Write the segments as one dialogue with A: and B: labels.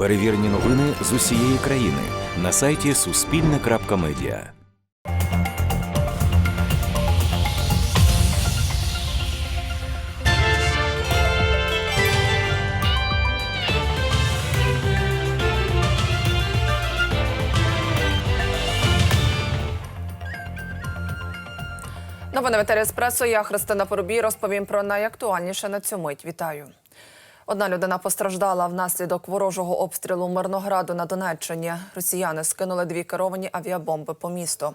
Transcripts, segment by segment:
A: Перевірені новини з усієї країни на сайті Суспільне.Медіа.
B: Новини в етері. Я Христина Поробій розповім про найактуальніше на цю мить. Вітаю. Одна людина постраждала внаслідок ворожого обстрілу Мирнограду на Донеччині. Росіяни скинули дві керовані авіабомби по місту.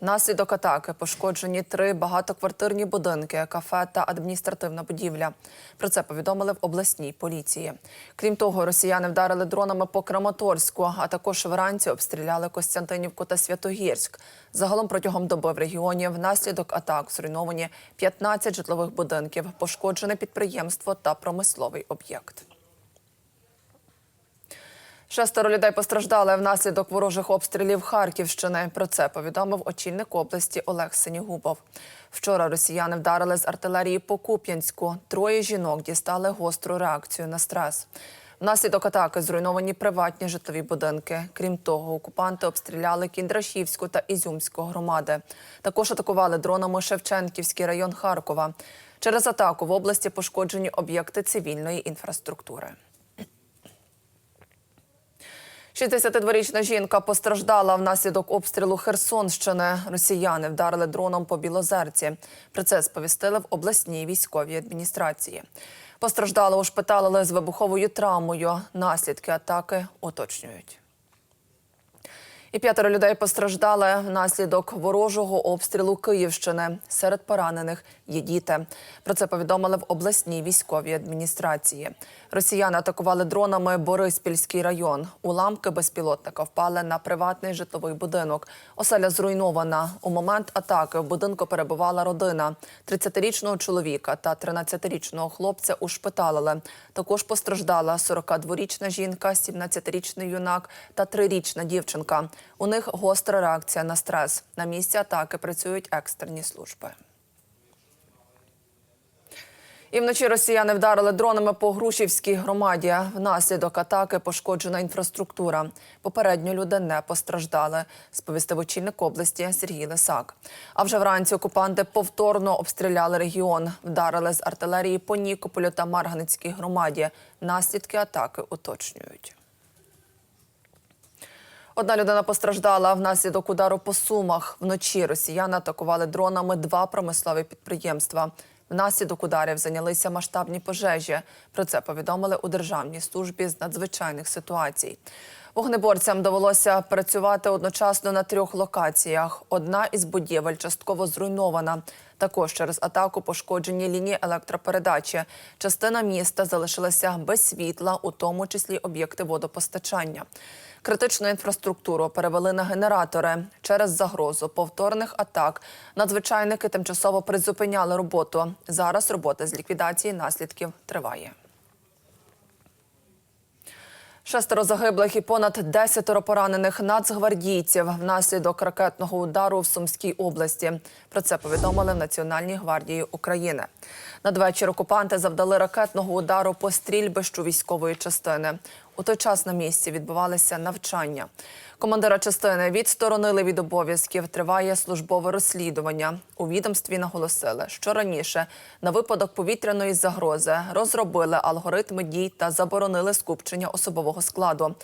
B: Внаслідок атаки пошкоджені три багатоквартирні будинки, кафе та адміністративна будівля. Про це повідомили в обласній поліції. Крім того, росіяни вдарили дронами по Краматорську, а також вранці обстріляли Костянтинівку та Святогірськ. Загалом протягом доби в регіоні внаслідок атак зруйновані 15 житлових будинків, пошкоджене підприємство та промисловий об'єкт. Шестеро людей постраждали внаслідок ворожих обстрілів Харківщини. Про це повідомив очільник області Олег Синігубов. Вчора росіяни вдарили з артилерії по Куп'янську. Троє жінок дістали гостру реакцію на стрес. Внаслідок атаки зруйновані приватні житлові будинки. Крім того, окупанти обстріляли Кіндрашівську та Ізюмську громади. Також атакували дронами Шевченківський район Харкова. Через атаку в області пошкоджені об'єкти цивільної інфраструктури. 62-річна жінка постраждала внаслідок обстрілу Херсонщини. Росіяни вдарили дроном по Білозерці. Про це сповістили в обласній військовій адміністрації. Постраждали ушпиталили з вибуховою травмою. Наслідки атаки уточнюють. І п'ятеро людей постраждали внаслідок ворожого обстрілу Київщини. Серед поранених є діти. Про це повідомили в обласній військовій адміністрації. Росіяни атакували дронами Бориспільський район. Уламки безпілотника впали на приватний житловий будинок. Оселя зруйнована. У момент атаки в будинку перебувала родина. 30-річного чоловіка та 13-річного хлопця ушпиталили. Також постраждала 42-річна жінка, 17-річний юнак та 3-річна дівчинка. У них гостра реакція на стрес. На місці атаки працюють екстрені служби. І вночі росіяни вдарили дронами по Грушівській громаді. Внаслідок атаки пошкоджена інфраструктура. Попередньо люди не постраждали, сповістив очільник області Сергій Лисак. А вже вранці окупанти повторно обстріляли регіон, вдарили з артилерії по Нікополю та Марганицькій громаді. Наслідки атаки уточнюють. Одна людина постраждала внаслідок удару по сумах. Вночі росіяни атакували дронами два промислові підприємства. Внаслідок ударів зайнялися масштабні пожежі. Про це повідомили у Державній службі з надзвичайних ситуацій. Вогнеборцям довелося працювати одночасно на трьох локаціях. Одна із будівель частково зруйнована. Також через атаку пошкоджені лінії електропередачі. Частина міста залишилася без світла, у тому числі об'єкти водопостачання. Критичну інфраструктуру перевели на генератори. Через загрозу повторних атак надзвичайники тимчасово призупиняли роботу. Зараз робота з ліквідації наслідків триває. Шестеро загиблих і понад десятеро поранених нацгвардійців внаслідок ракетного удару в Сумській області. Про це повідомили в Національній гвардії України. Надвечір окупанти завдали ракетного удару по стрільбищу військової частини. У той час на місці відбувалися навчання. Командира частини відсторонили від обов'язків. Триває службове розслідування. У відомстві наголосили, що раніше на випадок повітряної загрози розробили алгоритми дій та заборонили скупчення особового складу.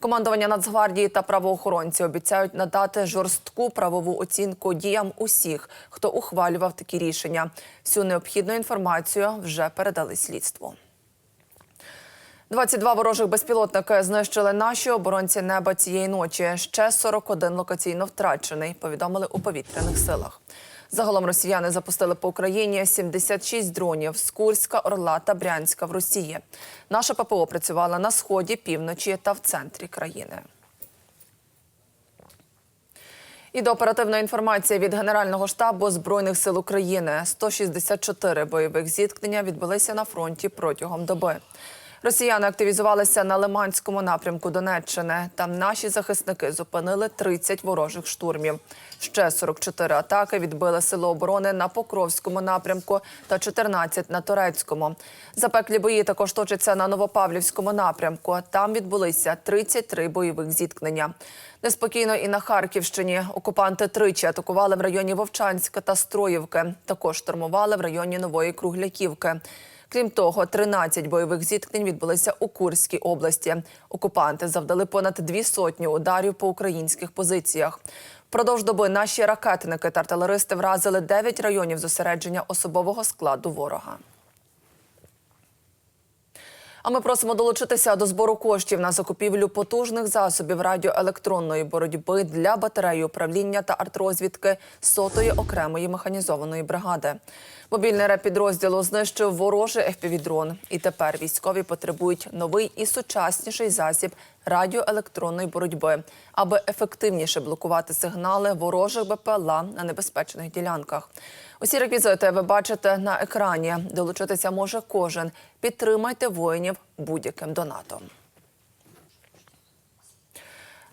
B: Командування Нацгвардії та правоохоронці обіцяють надати жорстку правову оцінку діям усіх, хто ухвалював такі рішення. Всю необхідну інформацію вже передали слідству. 22 ворожих безпілотники знищили наші оборонці неба цієї ночі. Ще 41 локаційно втрачений, повідомили у повітряних силах. Загалом росіяни запустили по Україні 76 дронів з Курська, Орла та Брянська в Росії. Наша ППО працювала на сході, півночі та в центрі країни. І до оперативної інформації від Генерального штабу Збройних сил України 164 бойових зіткнення відбулися на фронті протягом доби. Росіяни активізувалися на Лиманському напрямку Донеччини. Там наші захисники зупинили 30 ворожих штурмів. Ще 44 атаки відбили сили оборони на Покровському напрямку та 14 на Турецькому. Запеклі бої також точаться на Новопавлівському напрямку. Там відбулися 33 бойових зіткнення. Неспокійно і на Харківщині. Окупанти тричі атакували в районі Вовчанська та Строївки. Також штурмували в районі Нової Кругляківки. Крім того, 13 бойових зіткнень відбулися у Курській області. Окупанти завдали понад дві сотні ударів по українських позиціях. Впродовж доби наші ракетники та артилеристи вразили 9 районів зосередження особового складу ворога. А ми просимо долучитися до збору коштів на закупівлю потужних засобів радіоелектронної боротьби для батареї управління та артрозвідки сотої окремої механізованої бригади. Мобільний реп підрозділу знищив ворожий FPV-дрон. І тепер військові потребують новий і сучасніший засіб радіоелектронної боротьби, аби ефективніше блокувати сигнали ворожих БПЛА на небезпечних ділянках. Усі реквізити ви бачите на екрані. Долучитися може кожен. Підтримайте воїнів будь-яким донатом.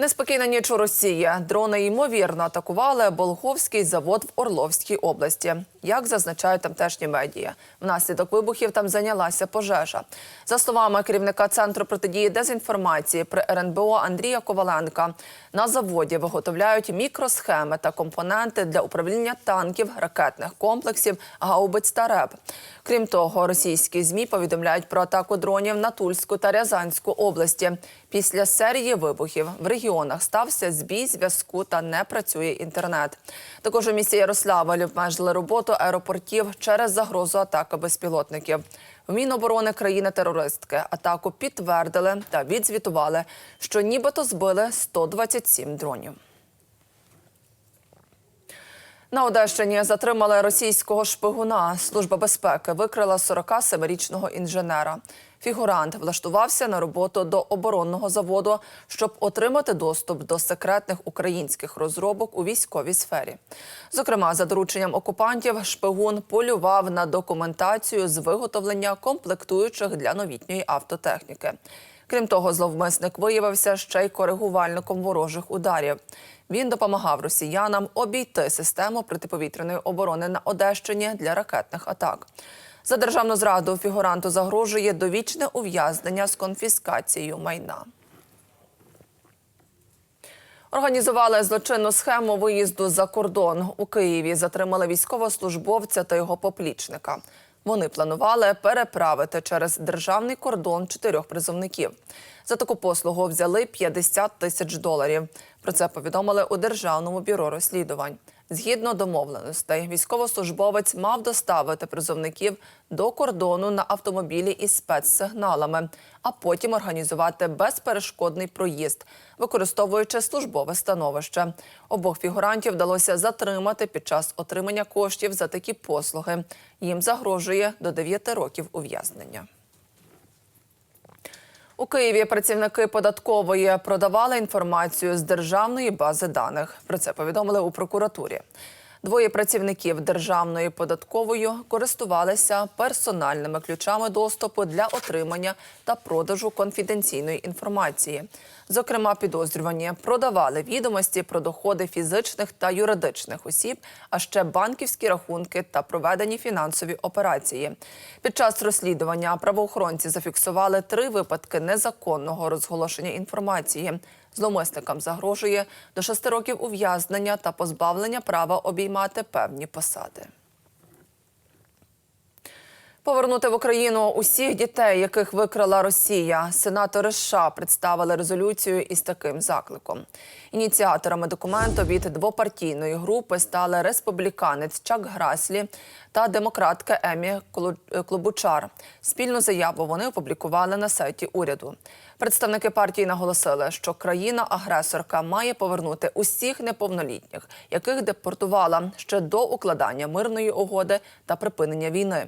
B: Неспокійна ніч у Росії. Дрони ймовірно атакували Болговський завод в Орловській області. Як зазначають тамтешні медіа, внаслідок вибухів там зайнялася пожежа. За словами керівника центру протидії дезінформації при РНБО Андрія Коваленка, на заводі виготовляють мікросхеми та компоненти для управління танків, ракетних комплексів, гаубиць та РЕБ. Крім того, російські змі повідомляють про атаку дронів на Тульську та Рязанську області. Після серії вибухів в регіонах стався збій зв'язку та не працює інтернет. Також у місті Ярославль обмежили роботу аеропортів через загрозу атаки безпілотників. В Міноборони країни-терористки атаку підтвердили та відзвітували, що нібито збили 127 дронів. На Одещині затримали російського шпигуна. Служба безпеки викрила 47-річного інженера. Фігурант влаштувався на роботу до оборонного заводу, щоб отримати доступ до секретних українських розробок у військовій сфері. Зокрема, за дорученням окупантів, шпигун полював на документацію з виготовлення комплектуючих для новітньої автотехніки. Крім того, зловмисник виявився ще й коригувальником ворожих ударів. Він допомагав росіянам обійти систему протиповітряної оборони на Одещині для ракетних атак. За державну зраду фігуранту загрожує довічне ув'язнення з конфіскацією майна. Організували злочинну схему виїзду за кордон. У Києві затримали військовослужбовця та його поплічника. Вони планували переправити через державний кордон чотирьох призовників. За таку послугу взяли 50 тисяч доларів. Про це повідомили у Державному бюро розслідувань. Згідно домовленостей, військовослужбовець мав доставити призовників до кордону на автомобілі із спецсигналами, а потім організувати безперешкодний проїзд, використовуючи службове становище. Обох фігурантів вдалося затримати під час отримання коштів за такі послуги. Їм загрожує до 9 років ув'язнення. У Києві працівники податкової продавали інформацію з державної бази даних. Про це повідомили у прокуратурі. Двоє працівників державної податкової користувалися персональними ключами доступу для отримання та продажу конфіденційної інформації. Зокрема, підозрювані продавали відомості про доходи фізичних та юридичних осіб, а ще банківські рахунки та проведені фінансові операції. Під час розслідування правоохоронці зафіксували три випадки незаконного розголошення інформації. Зломисникам загрожує до шести років ув'язнення та позбавлення права обіймати певні посади. Повернути в Україну усіх дітей, яких викрала Росія. Сенатори США представили резолюцію із таким закликом. Ініціаторами документу від двопартійної групи стали республіканець Чак Граслі та демократка Емі Клу- Клобучар. Спільну заяву вони опублікували на сайті уряду. Представники партії наголосили, що країна-агресорка має повернути усіх неповнолітніх, яких депортувала ще до укладання мирної угоди та припинення війни.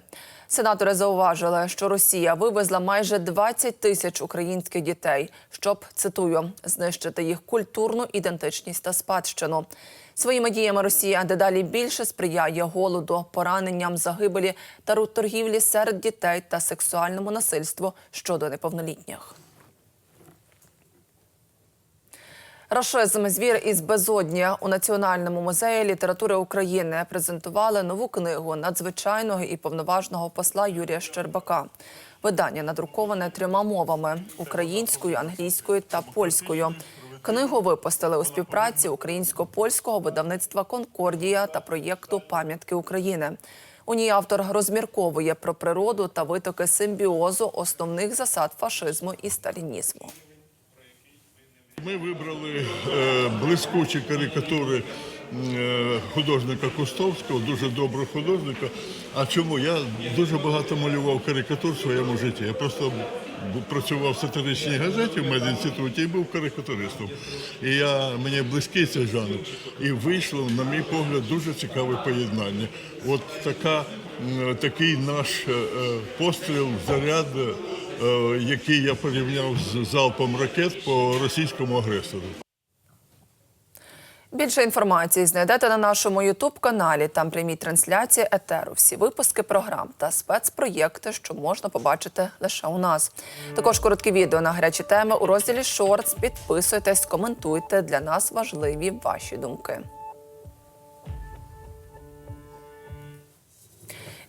B: Сенатори зауважили, що Росія вивезла майже 20 тисяч українських дітей, щоб цитую знищити їх культурну ідентичність та спадщину. Своїми діями Росія дедалі більше сприяє голоду, пораненням, загибелі та торгівлі серед дітей та сексуальному насильству щодо неповнолітніх. Рашизм звір із безодня у Національному музеї літератури України презентували нову книгу надзвичайного і повноважного посла Юрія Щербака. Видання надруковане трьома мовами українською, англійською та польською. Книгу випустили у співпраці українсько-польського видавництва Конкордія та проєкту Пам'ятки України. У ній автор розмірковує про природу та витоки симбіозу основних засад фашизму і сталінізму.
C: Ми вибрали е, блискучі карикатури е, художника Кустовського, дуже доброго художника. А чому? Я дуже багато малював карикатур в своєму житті. Я просто працював в сатиричній газеті в медінституті і був карикатуристом. І я, мені близький цей жанр. І вийшло, на мій погляд, дуже цікаве поєднання. От така, такий наш е, постріл, заряд. Е, який я порівняв з залпом ракет по російському агресору.
B: Більше інформації знайдете на нашому Ютуб-каналі. Там прямі трансляції етеру, всі випуски програм та спецпроєкти, що можна побачити лише у нас. Також короткі відео на гарячі теми у розділі Шортс. Підписуйтесь, коментуйте. Для нас важливі ваші думки.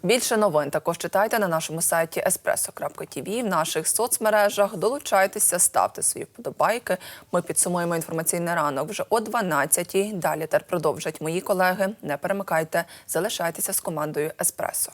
B: Більше новин також читайте на нашому сайті espresso.tv, в наших соцмережах. Долучайтеся, ставте свої вподобайки. Ми підсумуємо інформаційний ранок вже о 12-й. Далі тер продовжать мої колеги. Не перемикайте, залишайтеся з командою Еспресо.